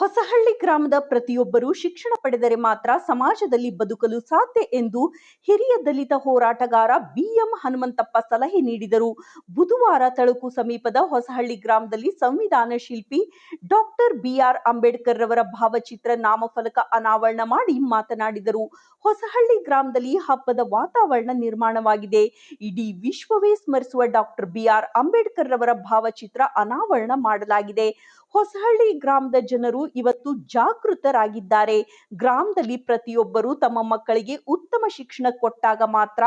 ಹೊಸಹಳ್ಳಿ ಗ್ರಾಮದ ಪ್ರತಿಯೊಬ್ಬರೂ ಶಿಕ್ಷಣ ಪಡೆದರೆ ಮಾತ್ರ ಸಮಾಜದಲ್ಲಿ ಬದುಕಲು ಸಾಧ್ಯ ಎಂದು ಹಿರಿಯ ದಲಿತ ಹೋರಾಟಗಾರ ಬಿಎಂ ಹನುಮಂತಪ್ಪ ಸಲಹೆ ನೀಡಿದರು. ಬುಧವಾರ ತಳುಕು ಸಮೀಪದ ಹೊಸಹಳ್ಳಿ ಗ್ರಾಮದಲ್ಲಿ ಸಂವಿಧಾನ ಶಿಲ್ಪಿ ಡಾಕ್ಟರ್ ಬಿಆರ್ ಅಂಬೇಡ್ಕರ್ ರವರ ಭಾವಚಿತ್ರ ನಾಮಫಲಕ ಅನಾವರಣ ಮಾಡಿ ಮಾತನಾಡಿದರು. ಹೊಸಹಳ್ಳಿ ಗ್ರಾಮದಲ್ಲಿ ಹಬ್ಬದ ವಾತಾವರಣ ನಿರ್ಮಾಣವಾಗಿದೆ. ಇಡೀ ವಿಶ್ವವೇ ಸ್ಮರಿಸುವ ಡಾಕ್ಟರ್ ಬಿಆರ್ ಅಂಬೇಡ್ಕರ್ ರವರ ಭಾವಚಿತ್ರ ಅನಾವರಣ ಮಾಡಲಾಗಿದೆ. ಹೊಸಹಳ್ಳಿ ಗ್ರಾಮದ ಜನರು ಇವತ್ತು ಜಾಗೃತರಾಗಿದ್ದಾರೆ. ಗ್ರಾಮದಲ್ಲಿ ಪ್ರತಿಯೊಬ್ಬರು ತಮ್ಮ ಮಕ್ಕಳಿಗೆ ಉತ್ತಮ ಶಿಕ್ಷಣ ಕೊಟ್ಟಾಗ ಮಾತ್ರ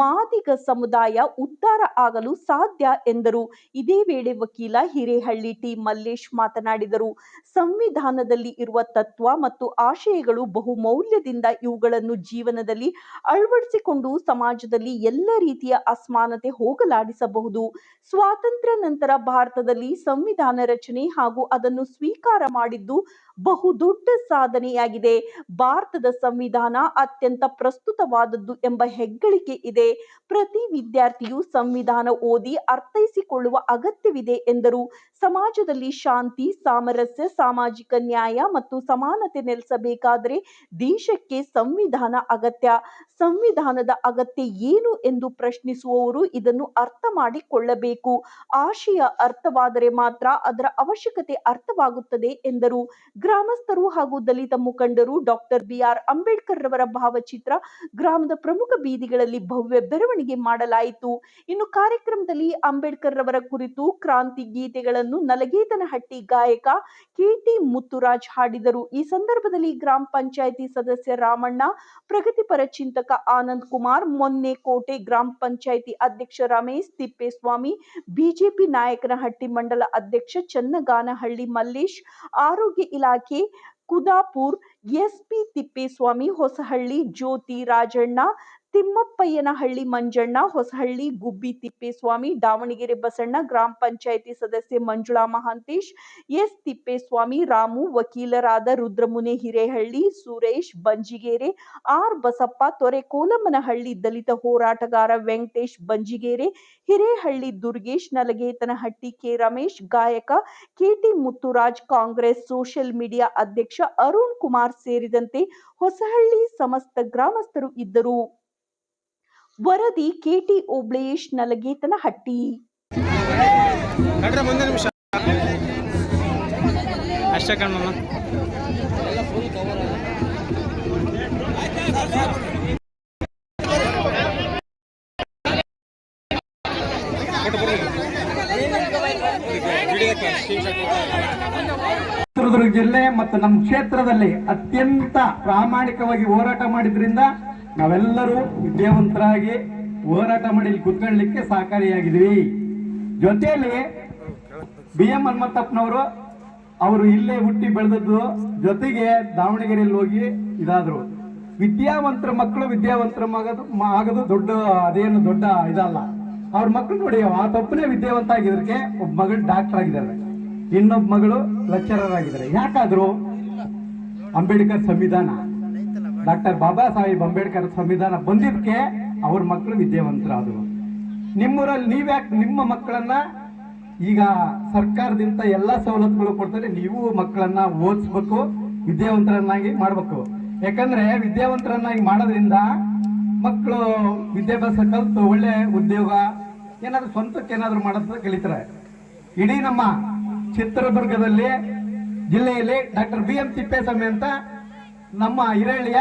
ಮಾದಿಗ ಸಮುದಾಯ ಉದ್ಧಾರ ಆಗಲು ಸಾಧ್ಯ ಎಂದರು. ಇದೇ ವೇಳೆ ವಕೀಲ ಹಿರೇಹಳ್ಳಿ ಟಿ. ಮಲ್ಲೇಶ್ ಮಾತನಾಡಿದರು, ಸಂವಿಧಾನದಲ್ಲಿ ಇರುವ ತತ್ವ ಮತ್ತು ಆಶಯಗಳು ಬಹುಮೌಲ್ಯದಿಂದ ಇವುಗಳನ್ನು ಜೀವನದಲ್ಲಿ ಅಳವಡಿಸಿಕೊಂಡು ಸಮಾಜದಲ್ಲಿ ಎಲ್ಲ ರೀತಿಯ ಅಸಮಾನತೆ ಹೋಗಲಾಡಿಸಬಹುದು. ಸ್ವಾತಂತ್ರ್ಯ ನಂತರ ಭಾರತದಲ್ಲಿ ಸಂವಿಧಾನ ರಚನೆ ಹಾಗೂ ಅದನ್ನು ಸ್ವೀಕಾರ ಮಾಡಿದ್ದು ಬಹುದೊಡ್ಡ ಸಾಧನೆಯಾಗಿದೆ. ಭಾರತದ ಸಂವಿಧಾನ ಅತ್ಯಂತ ಪ್ರಸ್ತುತವಾದದ್ದು ಎಂಬ ಹೆಗ್ಗಳಿಕೆ ಇದೆ. ಪ್ರತಿ ವಿದ್ಯಾರ್ಥಿಯು ಸಂವಿಧಾನ ಓದಿ ಅರ್ಥೈಸಿಕೊಳ್ಳುವ ಅಗತ್ಯವಿದೆ ಎಂದರು. ಸಮಾಜದಲ್ಲಿ ಶಾಂತಿ, ಸಾಮರಸ್ಯ, ಸಾಮಾಜಿಕ ನ್ಯಾಯ ಮತ್ತು ಸಮಾನತೆ ನೆಲೆಸಬೇಕಾದರೆ ದೇಶಕ್ಕೆ ಸಂವಿಧಾನ ಅಗತ್ಯ. ಸಂವಿಧಾನದ ಅಗತ್ಯ ಏನು ಎಂದು ಪ್ರಶ್ನಿಸುವವರು ಇದನ್ನು ಅರ್ಥ ಮಾಡಿಕೊಳ್ಳಬೇಕು. ಆಶಯ ಅರ್ಥವಾದರೆ ಮಾತ್ರ ಅದರ ಅವಶ್ಯಕತೆ ಅರ್ಥವಾಗುತ್ತದೆ ಎಂದರು. ಗ್ರಾಮಸ್ಥರು ಹಾಗೂ ದಲಿತ ಮುಖಂಡರು ಡಾಕ್ಟರ್ ಬಿಆರ್ ಅಂಬೇಡ್ಕರ್ ರವರ ಭಾವಚಿತ್ರ ಗ್ರಾಮದ ಪ್ರಮುಖ ಬೀದಿಗಳಲ್ಲಿ ಭವ್ಯ ಬೆರವಣಿಗೆ ಮಾಡಲಾಯಿತು. ಇನ್ನು ಕಾರ್ಯಕ್ರಮದಲ್ಲಿ ಅಂಬೇಡ್ಕರ್ ರವರ ಕುರಿತು ಕ್ರಾಂತಿ ಗೀತೆಗಳನ್ನು ನಲಗೇತನಹಟ್ಟಿ ಗಾಯಕ ಕೆಟಿ ಮುತ್ತುರಾಜ್ ಹಾಡಿದರು. ಈ ಸಂದರ್ಭದಲ್ಲಿ ಗ್ರಾಮ ಪಂಚಾಯಿತಿ ಸದಸ್ಯ ರಾಮಣ್ಣ, ಪ್ರಗತಿಪರ ಚಿಂತಕ ಆನಂದ್ ಕುಮಾರ್ ಮೊನ್ನೆ ಕೋಟೆ ಗ್ರಾಮ ಪಂಚಾಯಿತಿ ಅಧ್ಯಕ್ಷ ರಮೇಶ್ ತಿಪ್ಪೇಸ್ವಾಮಿ, ಬಿಜೆಪಿ ನಾಯಕನಹಟ್ಟಿ ಮಂಡಲ ಅಧ್ಯಕ್ಷ ಚನ್ನಗಾನಹಳ್ಳಿ ಮಲ್ಲೇಶ್ ಆರೋಗ್ಯ ಇಲಾಖೆ ಕುದಾಪುರ್ ಎಸ್ಪಿ ತಿಪ್ಪೇಸ್ವಾಮಿ ಹೊಸಹಳ್ಳಿ ಜ್ಯೋತಿ ರಾಜಣ್ಣ ತಿಮ್ಮಪ್ಪಯ್ಯನಹಳ್ಳಿ ಮಂಜಣ್ಣ, ಹೊಸಹಳ್ಳಿ ಗುಬ್ಬಿ ತಿಪ್ಪೇಸ್ವಾಮಿ, ದಾವಣಗೆರೆ ಬಸಣ್ಣ, ಗ್ರಾಮ ಪಂಚಾಯಿತಿ ಸದಸ್ಯೆ ಮಂಜುಳಾ ಮಹಾಂತೇಶ್, ಎಸ್ ತಿಪ್ಪೇಸ್ವಾಮಿ, ರಾಮು, ವಕೀಲರಾದ ರುದ್ರಮುನೆ ಹಿರೇಹಳ್ಳಿ, ಸುರೇಶ್, ಬಂಜಿಗೇರೆ, ಆರ್ ಬಸಪ್ಪ, ತೊರೆ ಕೋಲಮ್ಮನಹಳ್ಳಿ ದಲಿತ ಹೋರಾಟಗಾರ ವೆಂಕಟೇಶ್, ಬಂಜಿಗೇರೆ, ಹಿರೇಹಳ್ಳಿ ದುರ್ಗೇಶ್, ನಲಗೇತನಹಟ್ಟಿ ಕೆ ರಮೇಶ್, ಗಾಯಕ KT Muthuraj, Congress social media ಅಧ್ಯಕ್ಷ ಅರುಣ್ ಕುಮಾರ್ ಸೇರಿದಂತೆ ಹೊಸಹಳ್ಳಿ ಸಮಸ್ತ ಗ್ರಾಮಸ್ಥರು ಇದ್ದರು. ವರದಿ ಕೆಟಿ ಓಬ್ಳೇಶ್ ನಲಗೇತನ ಹಟ್ಟಿ. ಅಷ್ಟೇ ಚಿತ್ರದುರ್ಗ ಜಿಲ್ಲೆ ಮತ್ತು ನಮ್ಮ ಕ್ಷೇತ್ರದಲ್ಲಿ ಅತ್ಯಂತ ಪ್ರಾಮಾಣಿಕವಾಗಿ ಹೋರಾಟ ಮಾಡಿದ್ರಿಂದ ನಾವೆಲ್ಲರೂ ವಿದ್ಯಾವಂತರಾಗಿ ಹೋರಾಟ ಮಾಡಿ ಇಲ್ಲಿ ಕುತ್ಕೊಳ್ಳಿಕ್ಕೆ ಸಹಕಾರಿಯಾಗಿದ್ವಿ. ಜೊತೆಯಲ್ಲಿ ಬಿ ಎಂ ಹನುಮಂತಪ್ಪನವರು ಅವರು ಇಲ್ಲೇ ಹುಟ್ಟಿ ಬೆಳೆದದ್ದು ಜೊತೆಗೆ ದಾವಣಗೆರೆಯಲ್ಲಿ ಹೋಗಿ ಇದಾದರು. ವಿದ್ಯಾವಂತರ ಮಕ್ಕಳು ವಿದ್ಯಾವಂತರ ಮಗದು ಆಗೋದು ದೊಡ್ಡ, ಅದೇನು ದೊಡ್ಡ ಇದಲ್ಲ. ಅವ್ರ ಮಕ್ಕಳು ನೋಡಿ, ಆ ತಪ್ಪನೇ ವಿದ್ಯಾವಂತ ಆಗಿದ್ದಕ್ಕೆ ಒಬ್ಬ ಮಗಳು ಡಾಕ್ಟರ್ ಆಗಿದ್ದಾರೆ. ಇನ್ನೊಬ್ಬ ಮಗಳು ಲೆಕ್ಚರರ್ ಆಗಿದ್ದಾರೆ. ಯಾಕಾದ್ರು? ಅಂಬೇಡ್ಕರ್ ಸಂವಿಧಾನ. ಡಾಕ್ಟರ್ ಬಾಬಾ ಸಾಹೇಬ್ ಅಂಬೇಡ್ಕರ್ ಸಂವಿಧಾನ ಬಂದಿದ್ದಕ್ಕೆ ಅವ್ರ ಮಕ್ಕಳು ವಿದ್ಯಾವಂತರಾದರು ನಿಮ್ಮೂರಲ್ಲಿ ನೀವ್ಯಾಕೆ ನಿಮ್ಮ ಮಕ್ಕಳನ್ನ ಈಗ ಸರ್ಕಾರದಿಂದ ಎಲ್ಲ ಸವಲತ್ತುಗಳು ಕೊಡ್ತಾರೆ, ನೀವು ಮಕ್ಕಳನ್ನ ಓದಿಸ್ಬೇಕು, ವಿದ್ಯಾವಂತರನ್ನಾಗಿ ಮಾಡಬೇಕು. ಯಾಕಂದ್ರೆ ವಿದ್ಯಾವಂತರನ್ನಾಗಿ ಮಾಡೋದ್ರಿಂದ ಮಕ್ಕಳು ವಿದ್ಯಾಭ್ಯಾಸ ಕಲಿತು, ಒಳ್ಳೆ ಉದ್ಯೋಗ, ಏನಾದ್ರು ಸ್ವಂತಕ್ಕೆ ಏನಾದ್ರು ಮಾಡೋದ್ರ ಕಲಿತಾರೆ. ಇಡೀ ನಮ್ಮ ಚಿತ್ರದುರ್ಗದಲ್ಲಿ ಜಿಲ್ಲೆಯಲ್ಲಿ ಡಾಕ್ಟರ್ ಬಿ ಎಂ ತಿಪ್ಪೇಸ್ವಾಮಿ ಅಂತ ನಮ್ಮ ಹಿರಳ್ಳಿಯ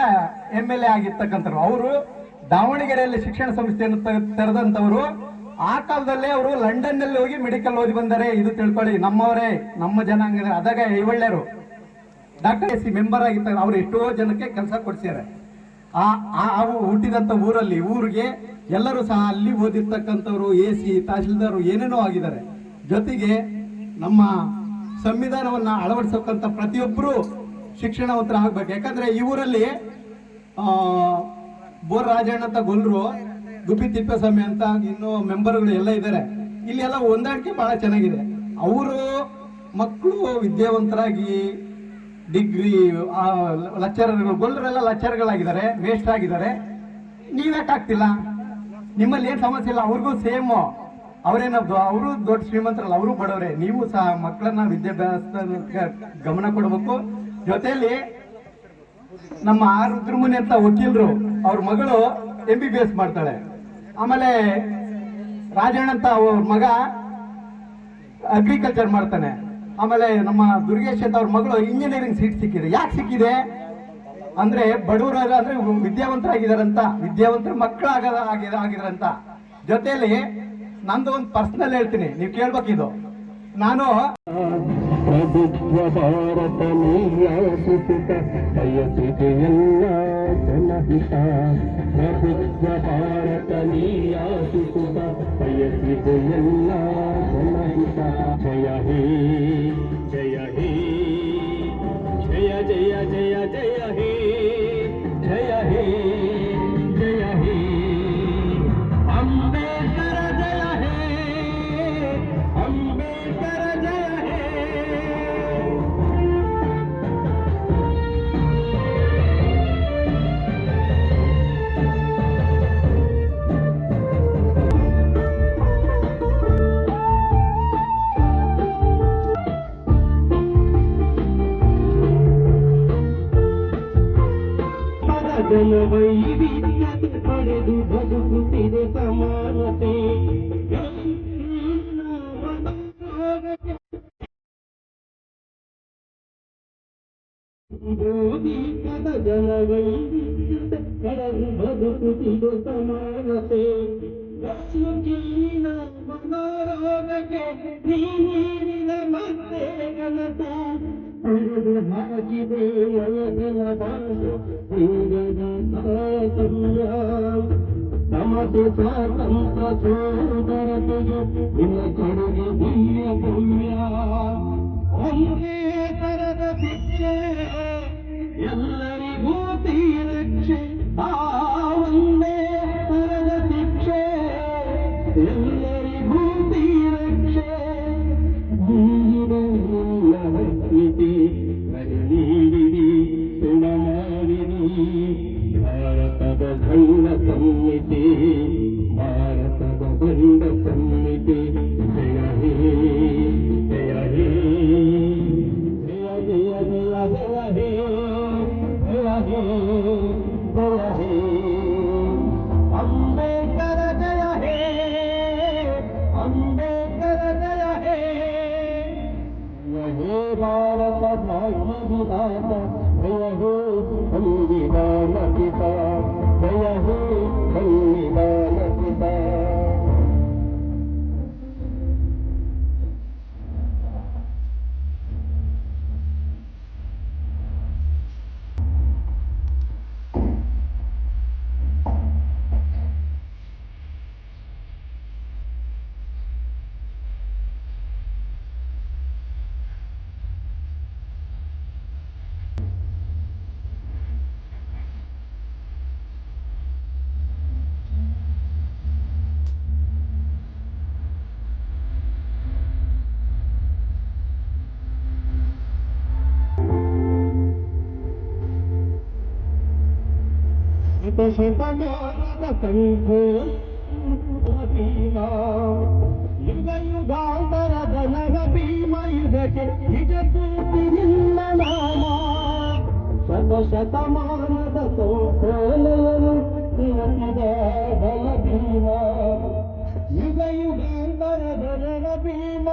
ಎಂ ಎಲ್ ಎ ಆಗಿರ್ತಕ್ಕಂಥವ್ರು, ಅವರು ದಾವಣಗೆರೆಯಲ್ಲಿ ಶಿಕ್ಷಣ ಸಂಸ್ಥೆಯನ್ನು ತೆರೆದಂಥವರು, ಆ ಕಾಲದಲ್ಲೇ ಅವರು ಲಂಡನ್ನಲ್ಲಿ ಹೋಗಿ ಮೆಡಿಕಲ್ ಓದಿ ಬಂದರೆ ಇದು ತಿಳ್ಕೊಳ್ಳಿ, ನಮ್ಮವರೇ, ನಮ್ಮ ಜನಾಂಗ ಅದಾಗ ಐವಳ್ಯರು ಡಾಕ್ಟರ್ ಎಸ್ ಸಿ ಮೆಂಬರ್ ಆಗಿರ್ತಾರೆ ಅವ್ರು ಎಷ್ಟೋ ಜನಕ್ಕೆ ಕೆಲಸ ಕೊಡ್ಸಿದ್ದಾರೆ. ಆ, ಆ- ಅವು ಹುಟ್ಟಿದಂಥ ಊರಲ್ಲಿ, ಊರಿಗೆ ಎಲ್ಲರೂ ಸಹ ಅಲ್ಲಿ ಓದಿರ್ತಕ್ಕಂಥವ್ರು, ಎ ಸಿ, ತಹಶೀಲ್ದಾರ್ ಏನೇನೋ ಆಗಿದ್ದಾರೆ. ಜೊತೆಗೆ ನಮ್ಮ ಸಂವಿಧಾನವನ್ನ ಅಳವಡಿಸಕ್ಕಂಥ ಪ್ರತಿಯೊಬ್ಬರು ಶಿಕ್ಷಣವಂತರ ಆಗ್ಬೇಕು. ಯಾಕಂದ್ರೆ ಈ ಊರಲ್ಲಿ ಬೋರ್ ರಾಜಣ್ಣ ಅಂತ ಗೊಲ್ರು ಗುಬ್ಬಿ ತಿಪ್ಪೇಸ್ವಾಮಿ ಅಂತ ಇನ್ನು ಮೆಂಬರ್ಗಳು ಎಲ್ಲ ಇದ್ದಾರೆ. ಇಲ್ಲಿ ಎಲ್ಲ ಹೊಂದಾಣಿಕೆ ಬಹಳ ಚೆನ್ನಾಗಿದೆ. ಅವರು ಮಕ್ಕಳು ವಿದ್ಯಾವಂತರಾಗಿ ಡಿಗ್ರಿ ಲಚ್ಚರ್ಗಳು ಗೊಲ್ಲರೆಲ್ಲ ಲಚ್ಚರ್ಗಳಾಗಿದ್ದಾರೆ ವೇಸ್ಟ್ ಆಗಿದ್ದಾರೆ. ನೀವ್ಯಾಕೆ ಆಗ್ತಿಲ್ಲ? ನಿಮ್ಮಲ್ಲಿ ಏನು ಸಮಸ್ಯೆ ಇಲ್ಲ? ಅವ್ರಿಗೂ ಸೇಮು. ಅವರೇನು ಅವರು ದೊಡ್ಡ ಶ್ರೀಮಂತರಲ್ಲ, ಅವರು ಬಡವರೇ. ನೀವು ಸಹ ಮಕ್ಕಳನ್ನ ವಿದ್ಯಾಭ್ಯಾಸ ಗಮನ ಕೊಡಬೇಕು. ಜೊತೆಯಲ್ಲಿ ನಮ್ಮ ಆರ್ ರುದ್ರಮುನಿ ಅಂತ ವಕೀಲರು, ಅವ್ರ ಮಗಳು ಎಂ ಬಿ ಬಿ ಎಸ್ ಮಾಡ್ತಾಳೆ. ಆಮೇಲೆ ರಾಜಣ್ಣ ಅಂತ ಅವ್ರ ಮಗ ಅಗ್ರಿಕಲ್ಚರ್ ಮಾಡ್ತಾನೆ. ಆಮೇಲೆ ನಮ್ಮ ದುರ್ಗೇಶ್ ಅಂತ ಅವ್ರ ಮಗಳು ಇಂಜಿನಿಯರಿಂಗ್ ಸೀಟ್ ಸಿಕ್ಕಿದೆ. ಯಾಕೆ ಸಿಕ್ಕಿದೆ? ಅಂದ್ರೆ ಬಡವರು ಅಂದ್ರೆ ವಿದ್ಯಾವಂತರಾಗಿದಾರಂತ ವಿದ್ಯಾವಂತರ ಮಕ್ಕಳು ಆಗದ ಆಗಿದ ಆಗಿದಾರಂತ ಜೊತೆಯಲ್ಲಿ ನಂದು ಒಂದು ಪರ್ಸನಲ್ ಹೇಳ್ತೀನಿ, ನೀವು ಕೇಳ್ಬೇಕಿದು. ನಾನು ಪ್ರಬುದ್ಧ ಭಾರತ ನೀಯಾಸುತ್ತ ಬಯಸಿದೆ ಎಲ್ಲ ಜನಹಿತ ಪ್ರಬುದ್ಧ ಭಾರತ ನೀಯಾಸುತ್ತ ಬಯಸಿದೆ ಎಲ್ಲ ಜನಹಿತ ಜಯ ಹೇ ಜಯ ಹೇ ಜಯ ಜಯ ಜಯ ಜಯ ಹೇ జ్ఞానమై విద్యకు పడదు బతుకు తిరే సమానతే. బోధి జనవై కడదు బతుకు సమానతే. ವಸುಕೀನ ಮನೋರೋಗಕ್ಕೆ ನೀರಿನ ಮತ್ತೆ ಘನತೆ ಉಳಿದು ಹಾಕಿದೆ ವಯಸ್ಸಿನ ಬಾಳು ಹಿಂಗದ ತಾರತಮ್ಯ ನಮಗೆ ಸ್ವಾತಂತ್ರ್ಯ ಸೋದರತೆಗೆ ನಿನ್ನ ಕಡೆಗೆ ದಿವ್ಯ ಗಮ್ಯ ಒಂದೇ ತರದ ಶಿಕ್ಷೆ ಎಲ್ಲರಿಗೂ శుభమానకంకు యుగ యుగాంతర ధనవ భీమ యుగ జగతి నిన్న నామ శత శతమానద సంప్రలయను బల భీమ యుగ యుగాంతర ధనవ భీమ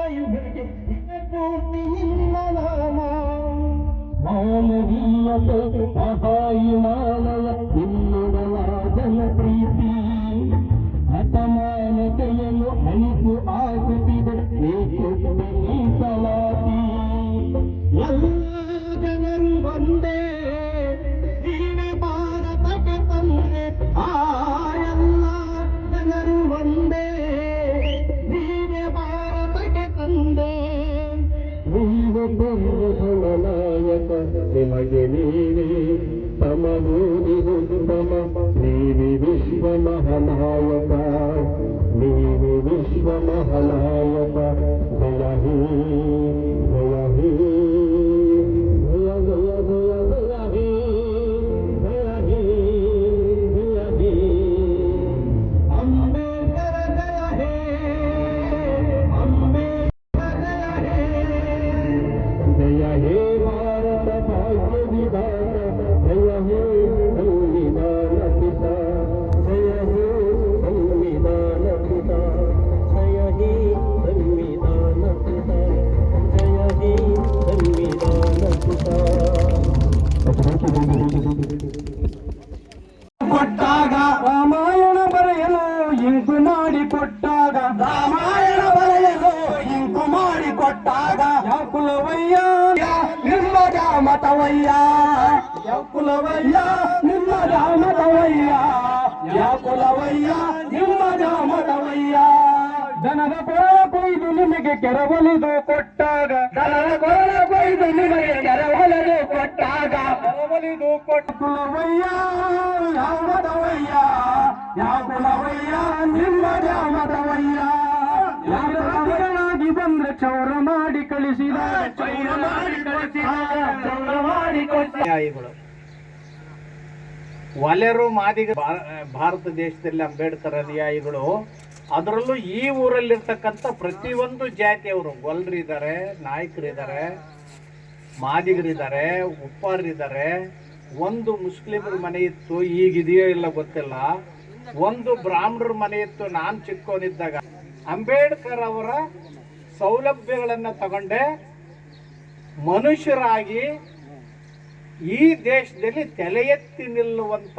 ನೀನು ನಾಯಕ ನಿಮಗೆ ನೀವೇ ಸಮಭೂಮಿಹುದು ಸಮ ನೀವಿ ವಿಶ್ವ ಮಹಾನಾಯಕ ನೀವಿ ವಿಶ್ವ ಮಹಾನಾಯಕ ಕೊಟ್ಟಾಗ ರಾಮಾಯಣ ಬರೆಯಲು ಇಂಕು ಮಾಡಿ ಕೊಟ್ಟಾಗ ರಾಮಾಯಣ ಬರೆಯಲು ಇಂಕು ಮಾಡಿ ಕೊಟ್ಟಾಗ ಯಾಕುಲವಯ್ಯ ನಿರ್ಮದ ಮತವಯ್ಯ ಯಾಕುಲವಯ್ಯ ನಿರ್ಮದ ಮತವಯ್ಯ ಯಾಕುಲವಯ್ಯ ನಿರ್ಮದ ಮತವಯ್ಯ ಜನರ ಕೊರ ಕೊಯ್ದು ನಿಮಗೆ ಕೆರವಲಿದು ಕೊಟ್ಟಾಗ ಯಾರಾಗಿ ಬಂದ್ರೆ ಚೌರ ಮಾಡಿ ಕಳಿಸಿದ ವಲೆರು ಮಾದಿಗ ಭಾರತ ದೇಶದಲ್ಲಿ ಅಂಬೇಡ್ಕರ್ ಅನುಯಾಯಿಗಳು ಅದರಲ್ಲೂ ಈ ಊರಲ್ಲಿರ್ತಕ್ಕಂಥ ಪ್ರತಿಯೊಂದು ಜಾತಿಯವರು ಗೊಲ್ರಿದ್ದಾರೆ ನಾಯಕರಿದ್ದಾರೆ ಮಾದಿಗರಿದ್ದಾರೆ ಉಪ್ಪಾರರಿದ್ದಾರೆ ಒಂದು ಮುಸ್ಲಿಮರ ಮನೆ ಇತ್ತು, ಈಗಿದೆಯೋ ಇಲ್ಲ ಗೊತ್ತಿಲ್ಲ. ಒಂದು ಬ್ರಾಹ್ಮಣರ ಮನೆ ಇತ್ತು, ನಾನು ಚಿಕ್ಕವನಿದ್ದಾಗ ಅಂಬೇಡ್ಕರ್ ಅವರ ಸೌಲಭ್ಯಗಳನ್ನು ತಗೊಂಡೆ. ಮನುಷ್ಯರಾಗಿ ಈ ದೇಶದಲ್ಲಿ ತಲೆ ಎತ್ತಿ ನಿಲ್ಲುವಂತ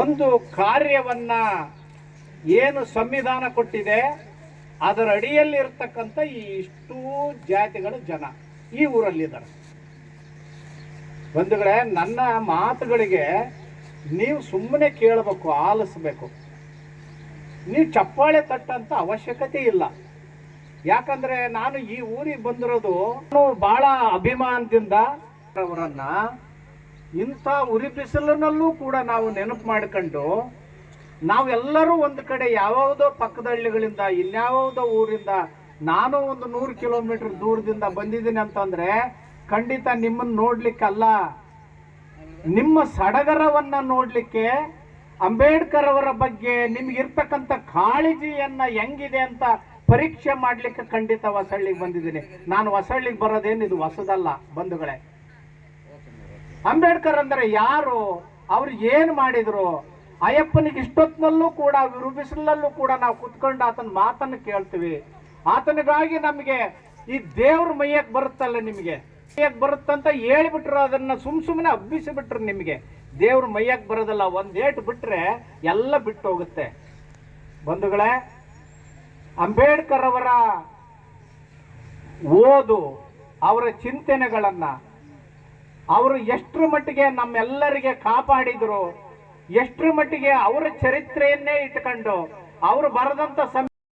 ಒಂದು ಕಾರ್ಯವನ್ನ ಏನು ಸಂವಿಧಾನ ಕೊಟ್ಟಿದೆ, ಅದರ ಅಡಿಯಲ್ಲಿ ಇರ್ತಕ್ಕಂಥ ಈ ಇಷ್ಟೂ ಜಾತಿಗಳ ಜನ ಈ ಊರಲ್ಲಿದ್ದಾರೆ. ಬಂಧುಗಳೇ, ನನ್ನ ಮಾತುಗಳಿಗೆ ನೀವು ಸುಮ್ಮನೆ ಕೇಳಬೇಕು, ಆಲಿಸ್ಬೇಕು. ನೀವು ಚಪ್ಪಾಳೆ ತಟ್ಟಂತ ಅವಶ್ಯಕತೆ ಇಲ್ಲ. ಯಾಕಂದ್ರೆ ನಾನು ಈ ಊರಿಗೆ ಬಂದಿರೋದು ಬಹಳ ಅಭಿಮಾನದಿಂದ ಅವರನ್ನ ಇಂಥ ಉರಿ ಬಿಸಿಲಿನಲ್ಲೂ ಕೂಡ ನಾವು ನೆನಪು ಮಾಡ್ಕೊಂಡು ನಾವೆಲ್ಲರೂ ಒಂದು ಕಡೆ ಯಾವ್ಯಾವುದೋ ಪಕ್ಕದ ಹಳ್ಳಿಗಳಿಂದ, ಇನ್ಯಾವುದೋ ಊರಿಂದ, ನಾನು ಒಂದು ನೂರು ಕಿಲೋಮೀಟರ್ ದೂರದಿಂದ ಬಂದಿದ್ದೀನಿ ಅಂತಂದ್ರೆ ಖಂಡಿತ ನಿಮ್ಮನ್ನ ನೋಡ್ಲಿಕ್ಕಲ್ಲ. ನಿಮ್ಮ ಸಡಗರವನ್ನ ನೋಡ್ಲಿಕ್ಕೆ ಅಂಬೇಡ್ಕರ್ ಅವರ ಬಗ್ಗೆ ನಿಮ್ಗಿರ್ತಕ್ಕಂಥ ಕಾಳಜಿಯನ್ನ ಹೆಂಗಿದೆ ಅಂತ ಪರೀಕ್ಷೆ ಮಾಡ್ಲಿಕ್ಕೆ ಖಂಡಿತ ಹೊಸಳ್ಳಿಗೆ ಬಂದಿದ್ದೀನಿ. ನಾನು ಹೊಸಳ್ಳಿಗೆ ಬರೋದೇನು ಇದು ಹೊಸದಲ್ಲ ಬಂಧುಗಳೇ. ಅಂಬೇಡ್ಕರ್ ಅಂದ್ರೆ ಯಾರು? ಅವ್ರು ಏನು ಮಾಡಿದ್ರು? ಅಯ್ಯಪ್ಪನಿಗೆ ಇಷ್ಟೊತ್ತಿನಲ್ಲೂ ಕೂಡ ಬಿಸಿಲಲ್ಲೂ ಕೂಡ ನಾವು ಕುತ್ಕೊಂಡು ಆತನ ಮಾತನ್ನು ಕೇಳ್ತೀವಿ. ಆತನಿಗಾಗಿ ನಮಗೆ ಈ ದೇವ್ರ ಮೈಯಕ್ಕೆ ಬರುತ್ತಲ್ಲ ನಿಮಗೆ. ಮೈಯಕ್ಕೆ ಬರುತ್ತಂತ ಹೇಳ್ಬಿಟ್ರು, ಅದನ್ನ ಸುಮ್ ಸುಮ್ಮನೆ ಹಬ್ಬಿಸಿ ಬಿಟ್ರು ನಿಮಗೆ. ದೇವ್ರ ಮೈಯಾಗ ಬರೋದಲ್ಲ, ಒಂದ್ ಏಟು ಬಿಟ್ರೆ ಎಲ್ಲ ಬಿಟ್ಟು ಹೋಗುತ್ತೆ ಬಂಧುಗಳೇ ಅಂಬೇಡ್ಕರ್ ಅವರ ಓದು ಅವರ ಚಿಂತನೆಗಳನ್ನ, ಅವರು ಎಷ್ಟ್ರ ಮಟ್ಟಿಗೆ ನಮ್ಮೆಲ್ಲರಿಗೆ ಕಾಪಾಡಿದ್ರು, ಎಷ್ಟ್ರ ಮಟ್ಟಿಗೆ ಅವರ ಚರಿತ್ರೆಯನ್ನೇ ಇಟ್ಕೊಂಡು, ಅವರು ಬರೆದಂತ